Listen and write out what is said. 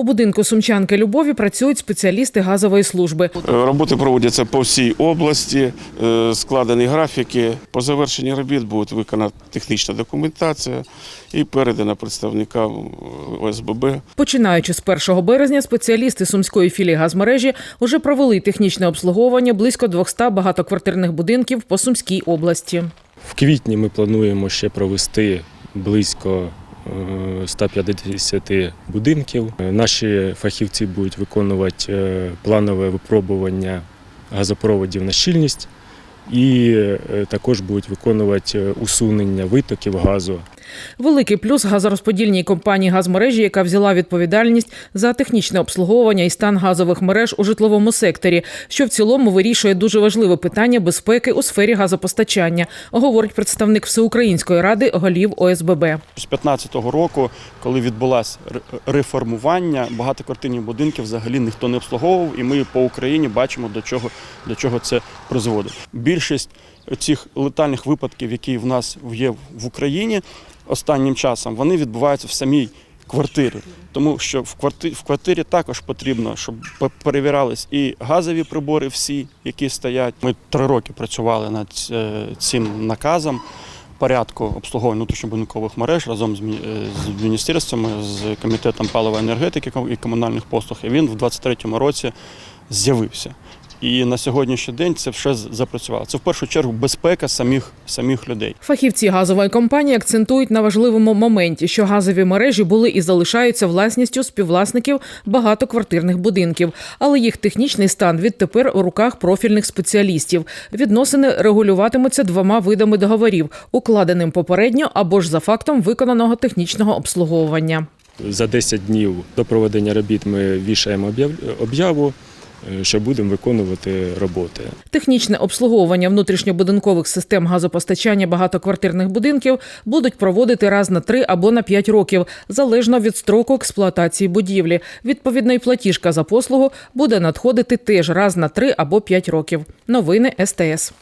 У будинку сумчанки Любові працюють спеціалісти газової служби. Е, Роботи проводяться по всій області, е, складені графіки. По завершенні робіт буде виконана технічна документація і передана представникам е, ОСББ. Починаючи з 1 березня, спеціалісти сумської філії газмережі вже провели технічне обслуговування близько 200 багатоквартирних будинків по Сумській області. В квітні ми плануємо ще провести близько 150 будинків. Е, Наші фахівці будуть виконувати е, планове випробування газопроводів на щільність і е, також будуть виконувати е, усунення витоків газу. Великий плюс газорозподільній компанії газмережі, яка взяла відповідальність за технічне обслуговування і стан газових мереж у житловому секторі, що в цілому вирішує дуже важливе питання безпеки у сфері газопостачання, говорить представник Всеукраїнської ради голів ОСББ. З 2015 року, коли відбулось ре- реформування, багатоквартирні будинки взагалі ніхто не обслуговував, і ми по Україні бачимо, до чого, до чого це призводить. Більшість цих летальних випадків, які в нас є в Україні останнім часом, вони відбуваються в самій квартирі. Тому що в квартирі, в квартирі також потрібно, щоб пе- перевірялись і газові прибори, всі, які стоять. Ми три роки працювали над е, цим наказом порядку обслуговування внутрішньобудинкових мереж разом з, е, з міністерствами, з комітетом палива енергетики і комунальних послуг. І він в 2023 році з'явився. І на сьогоднішній день це все запрацювало. Це в першу чергу безпека самих, самих людей. Фахівці газової компанії акцентують на важливому моменті, що газові мережі були і залишаються власністю співвласників багатоквартирних будинків, але їх технічний стан відтепер у руках профільних спеціалістів. Відносини регулюватимуться двома видами договорів: укладеним попередньо або ж за фактом виконаного технічного обслуговування. За 10 днів до проведення робіт ми вішаємо об'яв- об'яву, е, що будемо виконувати роботи. Технічне обслуговування внутрішньобудинкових систем газопостачання багатоквартирних будинків будуть проводити раз на 3 або на 5 років, залежно від строку експлуатації будівлі. Відповідно, й платіжка за послугу буде надходити теж раз на 3 або 5 років. Новини СТС.